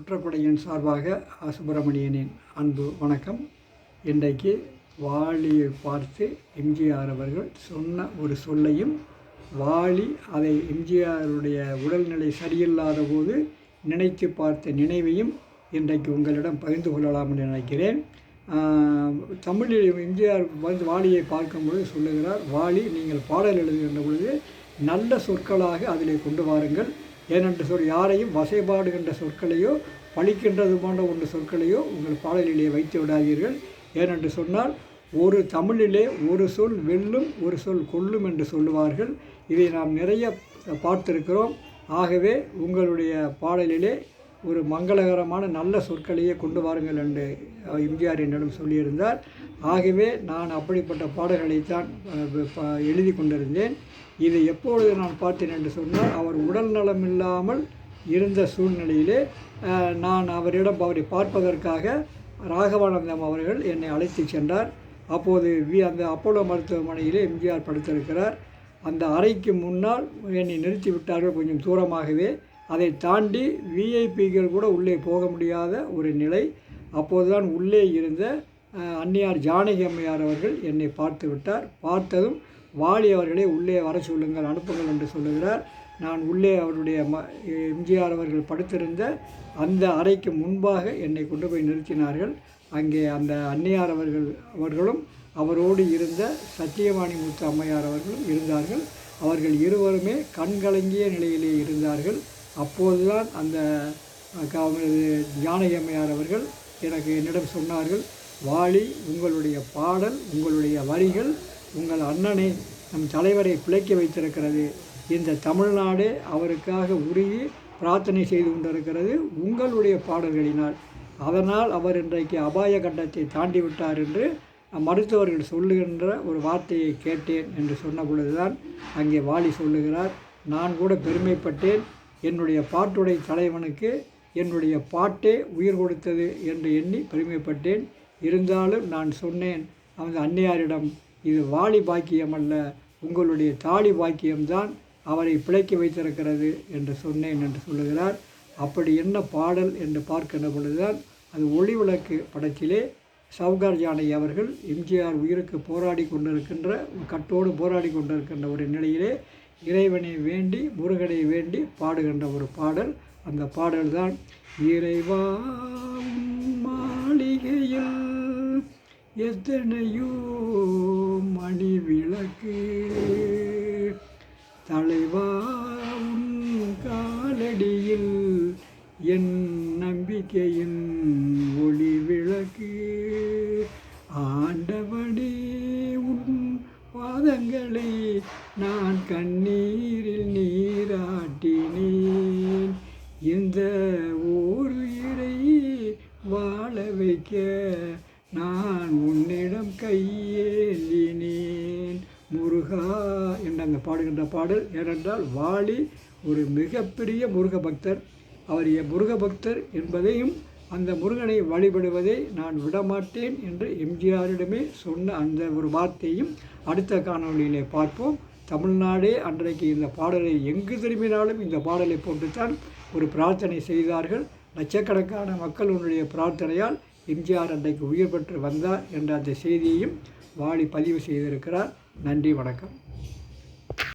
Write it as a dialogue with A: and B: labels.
A: குற்றப்படையின் சார்பாக சுப்பிரமணியனின் அன்பு வணக்கம். இன்றைக்கு வாலியை பார்த்து எம்ஜிஆர் அவர்கள் சொன்ன ஒரு சொல்லையும் வாலி அதை எம்ஜிஆருடைய உடல்நிலை சரியில்லாத போது நினைத்து பார்த்த நினைவையும் இன்றைக்கு உங்களிடம் பகிர்ந்து கொள்ளலாம் என்று நினைக்கிறேன். தமிழில் எம்ஜிஆர் வந்து வாலியை பார்க்கும்பொழுது சொல்லுகிறார் வாலி நீங்கள் பாடல் எழுதுகின்ற பொழுது நல்ல சொற்களாக அதிலே கொண்டு வாருங்கள். ஏனென்று சொல் யாரையும் வசைபாடுகின்ற சொற்களையோ பழிக்கின்றது போன்ற ஒன்று சொற்களையோ உங்கள் பாடலிலே வைத்து விடாதீர்கள். ஏனென்று சொன்னால் ஒரு தமிழிலே ஒரு சொல் வெல்லும் ஒரு சொல் கொல்லும் என்று சொல்லுவார்கள். இதை நாம் நிறைய பார்த்திருக்கிறோம். ஆகவே உங்களுடைய பாடலிலே ஒரு மங்களகரமான நல்ல சொற்களையே கொண்டு வாருங்கள் என்று எம்ஜிஆர் என்னிடம் சொல்லியிருந்தார். ஆகவே நான் அப்படிப்பட்ட பாடல்களைத்தான் எழுதி கொண்டிருந்தேன். இதை எப்பொழுது நான் பார்த்தேன் என்று சொன்னால் அவர் உடல் நலம் இல்லாமல் இருந்த சூழ்நிலையிலே நான் அவரிடம் அவரை பார்ப்பதற்காக ராகவானந்தம் அவர்கள் என்னை அழைத்து சென்றார். அப்போது வி அந்த அப்போலோ மருத்துவமனையிலே எம்ஜிஆர் படுத்திருக்கிறார். அந்த அறைக்கு முன்னால் என்னை நிறுத்தி விட்டார்கள் கொஞ்சம் தூரமாகவே. அதை தாண்டி விஐபிகள் கூட உள்ளே போக முடியாத ஒரு நிலை அப்போதுதான் உள்ளே இருந்த அன்னியார் ஜானகி அம்மையார் அவர்கள் என்னை பார்த்து விட்டார். பார்த்ததும் வாலி அவர்களை உள்ளே வர சொல்லுங்கள் அனுப்புங்கள் என்று சொல்லுகிறார். நான் உள்ளே அவருடைய ம எம்ஜிஆர் அவர்கள் படுத்திருந்த அந்த அறைக்கு முன்பாக என்னை கொண்டு போய் நிறுத்தினார்கள். அங்கே அந்த அன்னியார் அவர்கள் அவர்களும் அவரோடு இருந்த சத்தியவாணி முத்து அம்மையார் அவர்களும் இருந்தார்கள். அவர்கள் இருவருமே கண்கலங்கிய நிலையிலே இருந்தார்கள். அப்போதுதான் அந்த ஜானகி அம்மையார் அவர்கள் எனக்கு என்னிடம் சொன்னார்கள் வாலி உங்களுடைய பாடல் உங்களுடைய வரிகள் உங்கள் அண்ணனை நம் தலைவரை பிழைக்க வைத்திருக்கிறது. இந்த தமிழ்நாடே அவருக்காக உருகி பிரார்த்தனை செய்து கொண்டிருக்கிறது உங்களுடைய பாடல்களினால். அதனால் அவர் இன்றைக்கு அபாய கட்டத்தை தாண்டி விட்டார் என்று மருத்துவர்கள் சொல்லுகின்ற ஒரு வார்த்தையை கேட்டேன் என்று சொன்ன பொழுதுதான் அங்கே வாலி சொல்லுகிறார் நான் கூட பெருமைப்பட்டேன். என்னுடைய பாட்டுடை தலைவனுக்கு என்னுடைய பாட்டே உயிர் கொடுத்தது என்று எண்ணி பெருமைப்பட்டேன். இருந்தாலும் நான் சொன்னேன் அந்த அன்னையாரிடம் இது வாலி பாக்கியம் அல்ல உங்களுடைய தாலி பாக்கியம்தான் அவரை பிழைக்க வைத்திருக்கிறது என்று சொன்னேன் என்று சொல்லுகிறார். அப்படி என்ன பாடல் என்று பார்க்கின்ற பொழுதுதான் அது ஒளி விளக்கு படத்திலே சவுகார் ஜானை அவர்கள் எம்ஜிஆர் உயிருக்கு போராடி கொண்டிருக்கின்ற கட்டோடு போராடி கொண்டிருக்கின்ற ஒரு நிலையிலே இறைவனை வேண்டி முருகனை வேண்டி பாடுகின்ற ஒரு பாடல். அந்த பாடல் தான் இறைவா மாளிகையில் எத்தனையோ மணி விளக்கு தலைவா காலடியில் என் நம்பிக்கையின் ஒளி விளக்கு. ஆண்டவனே பாதங்களை நான் கண்ணீரில் நீராட்டினேன். இந்த ஓர் உயிரை வாழ வைக்க நான் உன்னிடம் கையேந்தினேன். முருகா என்று அங்கே பாடுகின்ற பாடல் ஏனென்றால் வாலி ஒரு மிகப்பெரிய முருக பக்தர் அவர் முருக பக்தர் என்பதையும் அந்த முருகனை வழிபடுவதை நான் விடமாட்டேன் என்று எம்ஜிஆரிடமே சொன்ன அந்த ஒரு வார்த்தையும் அடுத்த காணொலியிலே பார்ப்போம். தமிழ்நாடே அன்றைக்கு இந்த பாடலை எங்கு திரும்பினாலும் இந்த பாடலை போட்டுத்தான் ஒரு பிரார்த்தனை செய்தார்கள். லட்சக்கணக்கான மக்களுடைய பிரார்த்தனையால் எம்ஜிஆர் அன்றைக்கு உயிர் பெற்று வந்தார் என்ற அந்த செய்தியையும் வாலி பதிவு செய்திருக்கிறார். நன்றி வணக்கம்.